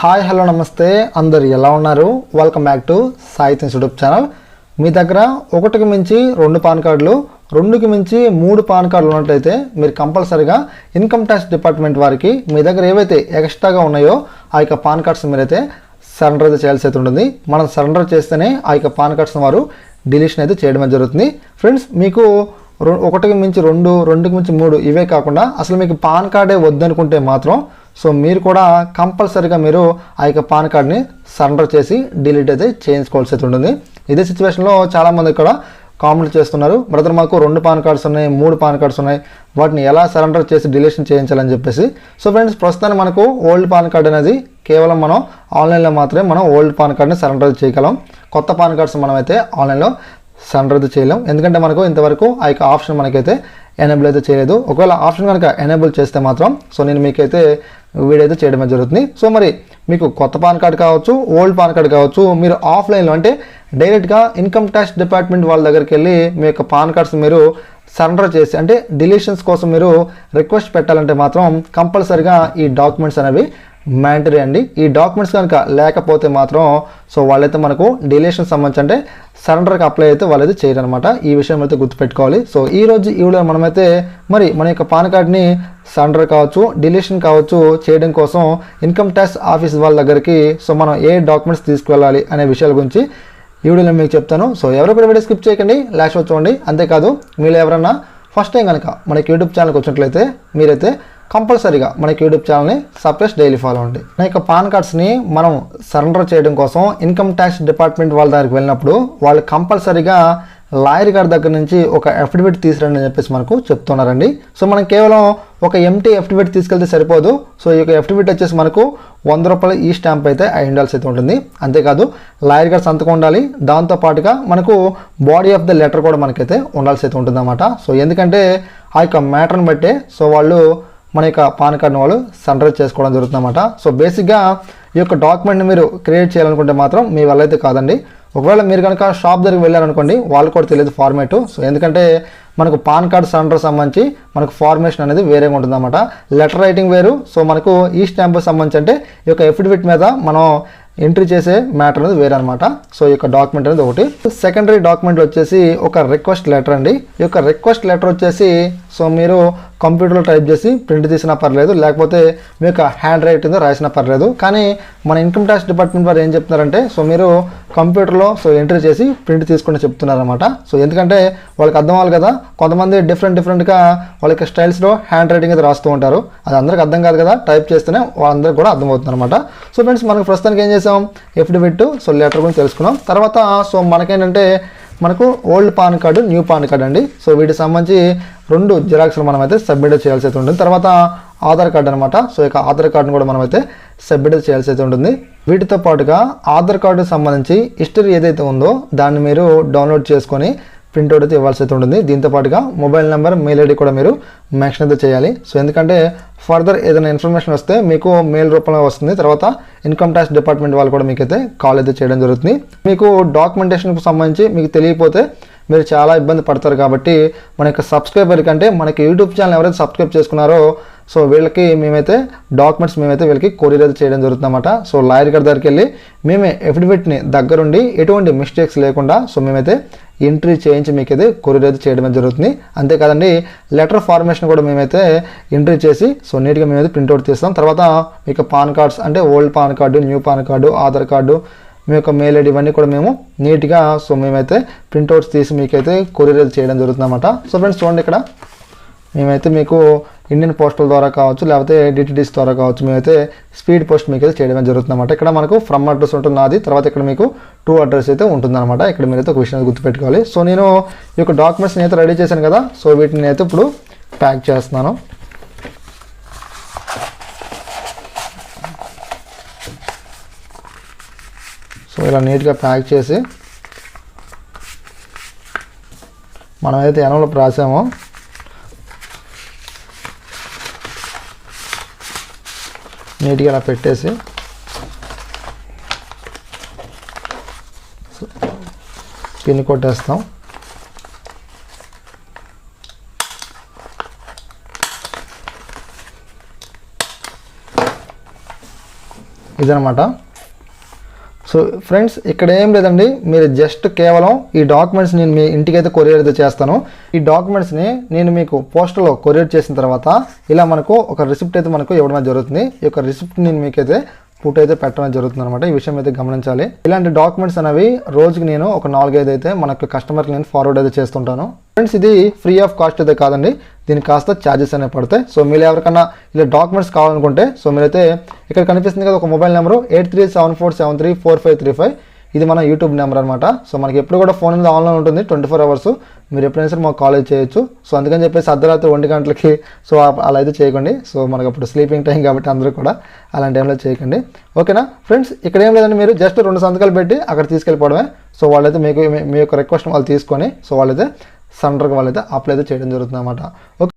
Hi hello నమస్తే. అందరు ఎలా ఉన్నారు? Welcome back to Sahithyam YouTube channel మీ దగ్గర ఒకటికి మించి రెండు పాన్ కార్డులు రెండుకి మించి మూడు పాన్ కార్డులు ఉన్నట్లయితే మీరు కంపల్సరిగా ఇన్కమ్ ట్యాక్స్ డిపార్ట్మెంట్ వారికి మీ దగ్గర ఏవైతే ఎక్స్ట్రాగా ఉన్నాయో ఆ యొక్క పాన్ కార్డ్స్ మీరైతే సరెండర్ అయితే చేయాల్సి అయితే ఉంటుంది. మనం సరెండర్ చేస్తేనే ఆ యొక్క పాన్ కార్డ్స్ని వారు డిలీషన్ అయితే చేయడం జరుగుతుంది. ఫ్రెండ్స్ మీకు ఒకటికి మించి రెండు రెండుకి మించి మూడు ఇవే కాకుండా అసలు మీకు పాన్ కార్డే వద్దనుకుంటే మాత్రం సో మీరు కూడా కంపల్సరీగా మీరు ఆ యొక్క పాన్ కార్డ్ని సరెండర్ చేసి డిలీట్ అయితే చేయించుకోవాల్సి అయితే ఉంటుంది. ఇదే సిచ్యువేషన్లో చాలామంది ఇక్కడ కామెంట్ చేస్తున్నారు. బ్రదర్ మాకు రెండు పాన్ కార్డ్స్ ఉన్నాయి మూడు పాన్ కార్డ్స్ ఉన్నాయి. వాటిని ఎలా సరెండర్ చేసి డిలీషన్ చేయించాలని చెప్పేసి. సో ఫ్రెండ్స్ ప్రస్తుతానికి మనకు ఓల్డ్ పాన్ కార్డ్ అనేది కేవలం మనం ఆన్లైన్లో మాత్రమే మనం ఓల్డ్ పాన్ కార్డ్ని సరెండర్ చేయగలం. కొత్త పాన్ కార్డ్స్ మనం అయితే ఆన్లైన్లో సరెండర్ అయితే చేయలేం. ఎందుకంటే మనకు ఇంతవరకు ఆ యొక్క ఆప్షన్ మనకైతే ఎనేబుల్ అయితే చేయలేదు. ఒకవేళ ఆప్షన్ కనుక ఎనేబుల్ చేస్తే మాత్రం సో నేను మీకైతే వీడైతే అయితే చేయడమే జరుగుతుంది. సో మరి మీకు కొత్త పాన్ కార్డ్ కావచ్చు ఓల్డ్ పాన్ కార్డ్ కావచ్చు మీరు ఆఫ్లైన్లో అంటే డైరెక్ట్గా ఇన్కమ్ ట్యాక్స్ డిపార్ట్మెంట్ వాళ్ళ దగ్గరికి వెళ్ళి మీ యొక్క పాన్ కార్డ్స్ మీరు సరెండర్ చేసి అంటే డిలీషన్స్ కోసం మీరు రిక్వెస్ట్ పెట్టాలంటే మాత్రం కంపల్సరిగా ఈ డాక్యుమెంట్స్ అనేవి మ్యాండటరీ అండి. ఈ డాక్యుమెంట్స్ కనుక లేకపోతే మాత్రం సో వాళ్ళైతే మనకు డిలేషన్ సంబంధించి అంటే సరెండర్కి అప్లై అయితే వాళ్ళైతే చేయరనమాట. ఈ విషయం అయితే గుర్తుపెట్టుకోవాలి. సో ఈ రోజు ఈ వీడియో మనమైతే మరి మన యొక్క పాన్ కార్డ్ని సరెండర్ కావచ్చు డిలీషన్ కావచ్చు చేయడం కోసం ఇన్కమ్ ట్యాక్స్ ఆఫీస్ వాళ్ళ దగ్గరికి సో మనం ఏ డాక్యుమెంట్స్ తీసుకువెళ్ళాలి అనే విషయాల గురించి ఈ వీడియోలో మీకు చెప్తాను. సో ఎవరు కూడా వీడియో స్కిప్ చేయకండి. లాస్ట్ చూడండి. అంతేకాదు మీరు ఎవరన్నా ఫస్ట్ టైం కనుక మనకి యూట్యూబ్ ఛానల్కి వచ్చినట్లయితే మీరైతే కంపల్సరీగా మనకి యూట్యూబ్ ఛానల్ని సప్రెస్ డైలీ ఫాలో అండి నా యొక్క పాన్ కార్డ్స్ని మనం సరెండర్ చేయడం కోసం ఇన్కమ్ ట్యాక్స్ డిపార్ట్మెంట్ వాళ్ళ దగ్గరికి వెళ్ళినప్పుడు వాళ్ళు కంపల్సరీగా లాయర్ గారి దగ్గర నుంచి ఒక అఫిడవిట్ తీసుకురండి అని చెప్పేసి మనకు చెప్తున్నారండి. సో మనం కేవలం ఒక ఎంటీ అఫిడవిట్ తీసుకెళ్తే సరిపోదు. సో ఈ యొక్క అఫిడవిట్ వచ్చేసి మనకు వంద రూపాయల ఈ స్టాంప్ అయితే అయి ఉండాల్సి అయితే ఉంటుంది. అంతేకాదు లాయర్ గారు సంతకం ఉండాలి. దాంతో పాటుగా మనకు బాడీ ఆఫ్ ద లెటర్ కూడా మనకైతే ఉండాల్సి అయితే ఉంటుంది సో ఎందుకంటే ఆ యొక్క మ్యాటర్ని బట్టే సో వాళ్ళు మన యొక్క పాన్ కార్డ్ని వాళ్ళు సన్రైజ్ చేసుకోవడం జరుగుతుందన్నమాట. సో బేసిక్గా ఈ యొక్క డాక్యుమెంట్ని మీరు క్రియేట్ చేయాలనుకుంటే మాత్రం మీ వల్ల అయితే కాదండి. ఒకవేళ మీరు కనుక షాప్ దగ్గరికి వెళ్ళారనుకోండి వాళ్ళు కూడా తెలియదు ఫార్మేట్ సో ఎందుకంటే మనకు పాన్ కార్డ్ సరెండర్ సంబంధించి మనకు ఫార్మేషన్ అనేది వేరేగా ఉంటుందన్నమాట. లెటర్ రైటింగ్ వేరు. సో మనకు ఈ స్టాంప్ సంబంధించి అంటే ఈ యొక్క ఎఫిడవిట్ మీద మనం ఎంట్రీ చేసే మ్యాటర్ అనేది వేరే అనమాట సో ఈ యొక్క డాక్యుమెంట్ అనేది ఒకటి. సెకండరీ డాక్యుమెంట్ వచ్చేసి ఒక రిక్వెస్ట్ లెటర్ అండి. ఈ యొక్క రిక్వెస్ట్ లెటర్ వచ్చేసి సో మీరు కంప్యూటర్లో టైప్ చేసి ప్రింట్ తీసినా పర్లేదు లేకపోతే మీ యొక్క హ్యాండ్ రైటింగ్ రాసినా పర్లేదు. కానీ మన ఇన్కమ్ ట్యాక్స్ డిపార్ట్మెంట్ వారు ఏం చెప్తున్నారంటే సో మీరు కంప్యూటర్లో సో ఎంట్రీ చేసి ప్రింట్ తీసుకుని చెప్తున్నారన్నమాట. సో ఎందుకంటే వాళ్ళకి అర్థం అవ్వాలి కదా కొంతమంది డిఫరెంట్ డిఫరెంట్గా వాళ్ళకి స్టైల్స్లో హ్యాండ్ రైటింగ్ అయితే రాస్తూ ఉంటారు. అది అందరికి అర్థం కాదు కదా టైప్ చేస్తేనే వాళ్ళందరికీ కూడా అర్థమవుతుంది అనమాట సో ఫ్రెండ్స్ మనకు ప్రస్తుతానికి ఏం చేసాం? ఎఫిడవిట్ సో లెటర్ గురించి తెలుసుకున్నాం. తర్వాత సో మనకేంటంటే మనకు old PAN card new PAN card అండి. సో వీటికి సంబంధించి రెండు జిరాక్స్లు మనమైతే సబ్మిట్ చేయాల్సి అయితే ఉంటుంది. తర్వాత ఆధార్ కార్డు అనమాట సో ఇక ఆధార్ కార్డును కూడా మనమైతే సబ్మిట్ చేయాల్సి అయితే ఉంటుంది. వీటితో పాటుగా ఆధార్ కార్డుకి సంబంధించి హిస్టరీ ఏదైతే ఉందో దాన్ని మీరు డౌన్లోడ్ చేసుకొని ప్రింట్అవుట్ అయితే ఇవ్వాల్సి అయితే ఉంటుంది. దీంతో పాటుగా మొబైల్ నెంబర్ మెయిల్ ఐడి కూడా మీరు మెన్షన్ అయితే చేయాలి. సో ఎందుకంటే ఫర్దర్ ఏదైనా ఇన్ఫర్మేషన్ వస్తే మీకు మెయిల్ రూపంలో వస్తుంది. తర్వాత ఇన్కమ్ ట్యాక్స్ డిపార్ట్మెంట్ వాళ్ళు కూడా మీకైతే కాల్ అయితే చేయడం జరుగుతుంది. మీకు డాక్యుమెంటేషన్కి సంబంధించి మీకు తెలియకపోతే మీరు చాలా ఇబ్బంది పడతారు కాబట్టి మన యొక్క సబ్స్క్రైబర్ కంటే మనకి యూట్యూబ్ ఛానల్ ఎవరైతే సబ్స్క్రైబ్ చేసుకున్నారో సో వీళ్ళకి మేమైతే డాక్యుమెంట్స్ మేమైతే వీళ్ళకి కొరియర్ అయితే చేయడం జరుగుతుందన్నమాట. సో లాయర్ గారి దగ్గరికి వెళ్ళి మేమే ఎఫిడవిట్ని దగ్గరుండి ఎటువంటి మిస్టేక్స్ లేకుండా సో మేమైతే ఎంట్రీ చేయించి మీకైతే కొరియర్ అయితే చేయడం జరుగుతుంది. అంతేకాదండి లెటర్ ఫార్మేషన్ కూడా మేమైతే ఎంట్రీ చేసి సో నీట్గా మేమైతే ప్రింట్అవుట్ తీస్తాం. తర్వాత మీకు పాన్ కార్డ్స్ అంటే old PAN card new PAN card Aadhaar card మీ యొక్క మెయిల్ ఐడి ఇవన్నీ కూడా మేము నీట్గా సో మేమైతే ప్రింట్అవుట్స్ తీసి మీకైతే కొరియర్ చేయడం జరుగుతుందన్నమాట. సో ఫ్రెండ్స్ చూడండి ఇక్కడ. మేమైతే మీకు ఇండియన్ పోస్టల్ ద్వారా కావచ్చు లేకపోతే డిటిడిస్ ద్వారా కావచ్చు మేమైతే స్పీడ్ పోస్ట్ మీకు అయితే చేయడం జరుగుతుందన్నమాట. ఇక్కడ మనకు ఫ్రమ్ అడ్రస్ ఉంటుంది అది తర్వాత ఇక్కడ మీకు టూ అడ్రస్ అయితే ఉంటుందన్నమాట. ఇక్కడ మీరైతే ఒక విషయం గుర్తుపెట్టుకోవాలి. సో నేను ఈ యొక్క డాక్యుమెంట్స్ అయితే రెడీ చేశాను కదా. సో వీటిని అయితే ఇప్పుడు ప్యాక్ చేస్తున్నాను. సో ఇలా నీట్గా ప్యాక్ చేసి మనమైతే ఎనంలో ప్రాసామో నీట్గా ఇలా పెట్టేసి పిన్ కొట్టేస్తాం. ఇదనమాట సో ఫ్రెండ్స్ ఇక్కడ ఏం లేదండి. మీరు జస్ట్ కేవలం ఈ డాక్యుమెంట్స్ నేను మీ ఇంటికైతే కొరియర్ అయితే చేస్తాను. ఈ డాక్యుమెంట్స్ని నేను మీకు పోస్టల్లో కొరియర్ చేసిన తర్వాత ఇలా మనకు ఒక రిసిప్ట్ అయితే మనకు ఇవ్వడం జరుగుతుంది. ఈ యొక్క రిసిప్ట్ నేను మీకైతే ఫోటో అయితే పెట్టడం జరుగుతుంది అనమాట ఈ విషయం అయితే గమనించాలి. ఇలాంటి డాక్యుమెంట్స్ అనేవి రోజుకి నేను ఒక నాలుగైదు అయితే మనకు కస్టమర్కి నేను ఫార్వర్డ్ అయితే చేస్తుంటాను. ఫ్రెండ్స్ ఇది ఫ్రీ ఆఫ్ కాస్ట్ అయితే కాదండి. దీనికి కాస్త ఛార్జెస్ అనేవి పడతాయి. సో మీరు ఎవరికైనా ఇలా డాక్యుమెంట్స్ కావాలనుకుంటే సో మీరైతే ఇక్కడ కనిపిస్తుంది కదా ఒక mobile number eight three seven four seven three four five three five ఇది మన యూట్యూబ్ నెంబర్ అనమాట సో మనకి ఎప్పుడు కూడా ఫోన్ మీద ఆన్లైన్ ఉంటుంది ట్వంటీ ఫోర్ అవర్స్ మీరు ఎప్పుడైనా సరే మాకు కాల్ చేయొచ్చు. సో అందుకని చెప్పేసి అర్ధరాత్రి ఒంటి గంటలకి సో అలా అయితే చేయకండి. సో మనకు అప్పుడు స్లీపింగ్ టైం కాబట్టి అందరూ కూడా అలాంటి టైంలో చేయకండి. ఓకేనా ఫ్రెండ్స్ ఇక్కడ ఏం లేదండి మీరు జస్ట్ రెండు సంతకాలు పెట్టి అక్కడ తీసుకెళ్ళిపోవడమే. సో వాళ్ళైతే మీకు మీ యొక్క రిక్వెస్ట్ వాళ్ళు తీసుకొని సో వాళ్ళైతే సెంటర్కి వాళ్ళైతే అప్లై అయితే చేయడం జరుగుతుంది అనమాట ఓకే.